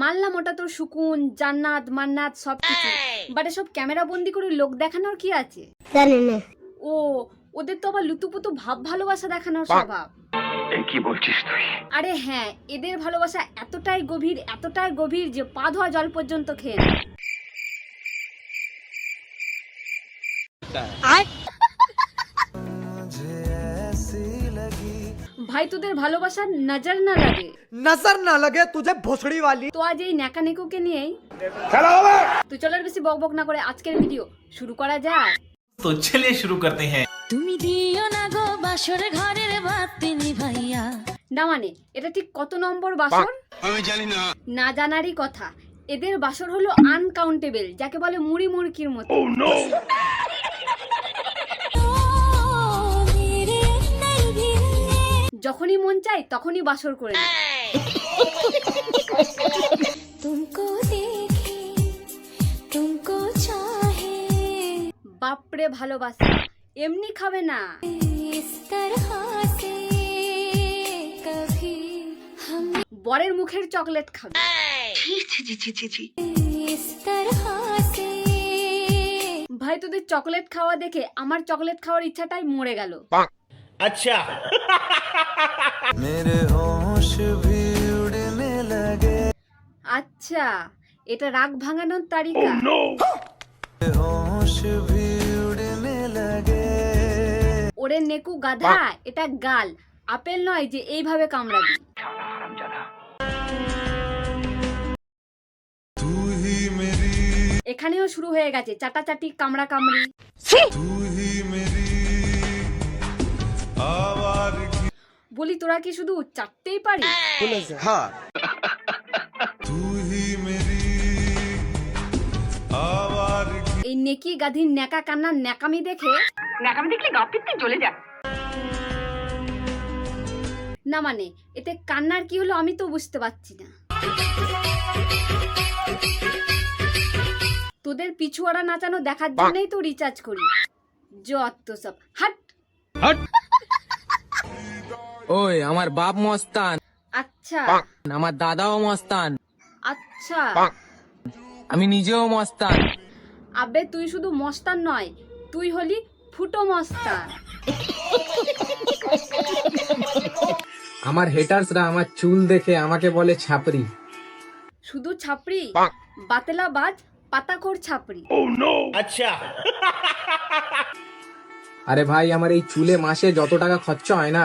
মানলাম ওটা তোর সুকুন জান্নাত মান্নাত সব কিছু বাট এসব ক্যামেরা বন্দি করে লোক দেখানোর কি আছে? জানি না। ও ওদের তো আবার লুতুপুতু ভাব ভালোবাসা দেখানোর স্বভাব। কি বলছিস তুই? আরে হ্যাঁ এদের ভালোবাসা এতটাই গভীর এতটাই গভীর যে পা ধোয়া জল পর্যন্ত খেয়ে নেয়। ভাই তোদের ভালোবাসার নজর না লাগে নজর না লাগে তুঝে ভোসড়ি वाली। তো আজ এই ন্যাকানেকুকে নিয়ে খেলা হবে তো চলার বেশি বকবক না করে আজকের ভিডিও শুরু করা যায় তো চলে শুরু করতে হ্যাঁ তুমি দিও না গো বাসর ঘরের বাতি নিভাইয়া না মানে এটা ঠিক কত নম্বর বাসর? আমি জানি না। না জানারই কথা। এদের বাসর হলো আনকাউন্টেবল যাকে বলে মুড়ি মুড়কির মতো। oh, যখনই মন চায় তখনই বাসর করে বাপরে ভালোবাসে এমনি খাবে না। বরের মুখের চকলেট খাবে। ভাই তোদের চকলেট খাওয়া দেখে আমার চকলেট খাওয়ার ইচ্ছাটাই মরে গেল। আচ্ছা। আচ্ছা এটা রাগ ভাঙানোর তারিখা oh, ওরে নেকু গাধা এটা গাল। আপেল নয় যে এইভাবে কামড়াবি। এখানেও শুরু হয়ে গেছে চাটাচাটি কামড়া কামড়ি বলি তোরা কি শুধু চাটতেই পারি এই নেকি গাধির নেকা কান্নার নেকামি দেখে? ন্যাকামি দেখলে গা পিত্তে জ্বলে যায়। না মানে এতে কান্নার কি হলো আমি তো বুঝতে পারছি না। তোদের পিছুয়ারা নাচানো দেখার জন্যই তো রিচার্জ করি। যত সব। হাট! ওই আমার বাপ মস্তান। আচ্ছা। আমার দাদাও মস্তান। আচ্ছা। আমি নিজেও মস্তান। আবে তুই শুধু মস্তান নয় তুই হলি ফুটো মস্তান। আমার হেটার্সরা আমার চুল দেখে আমাকে বলে ছাপরি শুধু ছাপরি বাতেলাবাজ পাতাখোর ছাপরি আচ্ছা। আরে ভাই আমার এই চুলে মাসে যত টাকা খরচা হয় না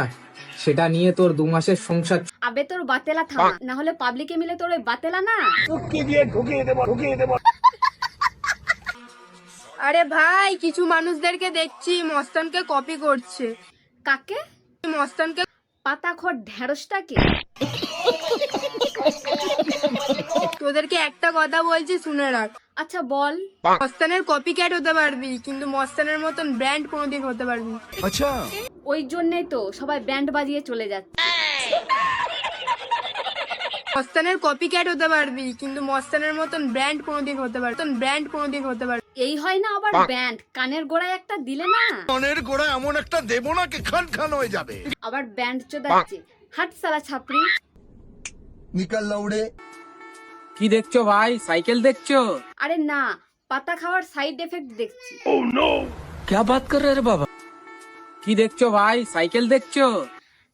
সেটা নিয়ে তোর দু মাসের সংসার আবে তোর বাতেলা থামা। না হলে পাবলিকে মিলে তোর ওই বাতেলা না? দিয়ে ঢুকিয়ে দেবো ঢুকিয়ে দেবো। আরে ভাই কিছু মানুষদেরকে দেখছি মস্তানকে কপি করছে। কাকে? মস্তানকে পাতা খড় ঢেঁড়সটাকে তোদেরকে একটা কথা বলছি শুনে রাখ। আচ্ছা বল। মস্তানের কপি ক্যাট হতে পারবি কিন্তু মস্তানের মতন ব্র্যান্ড কোনোদিন হতে পারবি না। ওই জন্যই তো সবাই ব্যান্ড বাজিয়ে চলে যাচ্ছে। মস্তানের কপি ক্যাট হতে পারবি কিন্তু মস্তানের মতন ব্র্যান্ড কোনোদিন হতে পারবি মতন ব্র্যান্ড কোনোদিন হতে পারবি এই হয় না আবার ব্যান্ড কানের গোড়ায় একটা দিলে না? মনের গোড়া এমন একটা দেবো না কি খান খান হয়ে যাবে। আবার ব্যান্ড চোদাচ্ছে। হাট সালা ছাপড়ি। নিকাল লাউড়ে। কি দেখছ ভাই? সাইকেল দেখছ? আরে না পাতা খাওয়ার সাইড এফেক্ট দেখছি। কর রে বাবা? কি দেখছ ভাই? সাইকেল দেখছ?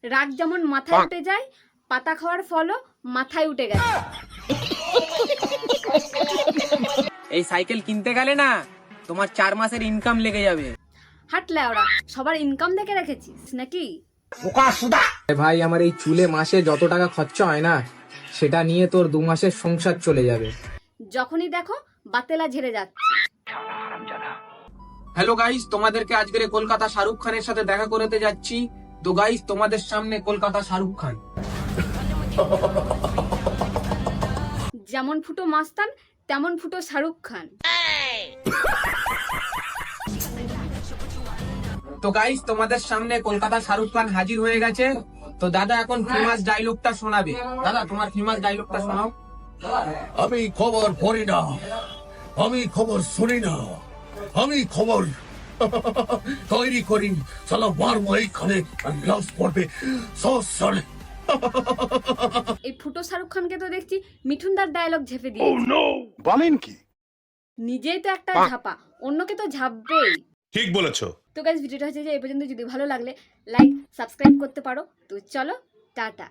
রাগ যেমন মাথায় উঠে যায় পাতা খাওয়ার ফলও মাথায় উঠে গেছে। এই সাইকেল কিনতে গেলে না তোমার চার মাসের ইনকাম লেগে যাবে। হাটলে ওরা সবার ইনকাম দেখে রেখেছিস নাকি? ভাই আমার এই চুলে মাসে যত টাকা খরচা হয় না সেটা নিয়ে তোর দু মাসের সংসার চলে যাবে। যখনই দেখো বাতেলা ঝেড়ে যাচ্ছে। হ্যালো গাইস তোমাদেরকে আজকের কলকাতা শাহরুখ খানের সাথে দেখা করতে যাচ্ছি। তো গাইস তোমাদের সামনে কলকাতা শাহরুখ খান। যেমন ফুটো মাস্তান তেমন ফুটো শাহরুখ খান। তো গাইস তোমাদের সামনে কলকাতা শাহরুখ খান হাজির হয়ে গেছে। তো দাদা এখন ফেমাস ডায়লগটা শোনাবে। দাদা তোমার ফেমাস ডায়লগটা শোনাও। আমি খবর পড়ি না। আমি খবর শুনি না। আমি খবর তৈরি করি। সালা মার মাই খানে গ্লাভস পরবে। সস এই ফুটো শাহরুখ খানকে তো দেখছি মিঠুনদার ডায়লগ ঝেপে দিয়ে বলেন কি? নিজেই তো একটা ঝাপা। অন্যকে তো ঝাপবেই। ঠিক বলেছ। তো গাইজ ভিডিওটা হচ্ছে যে এই পর্যন্ত। যদি ভালো লাগলে লাইক সাবস্ক্রাইব করতে পারো। তো চলো, টাটা।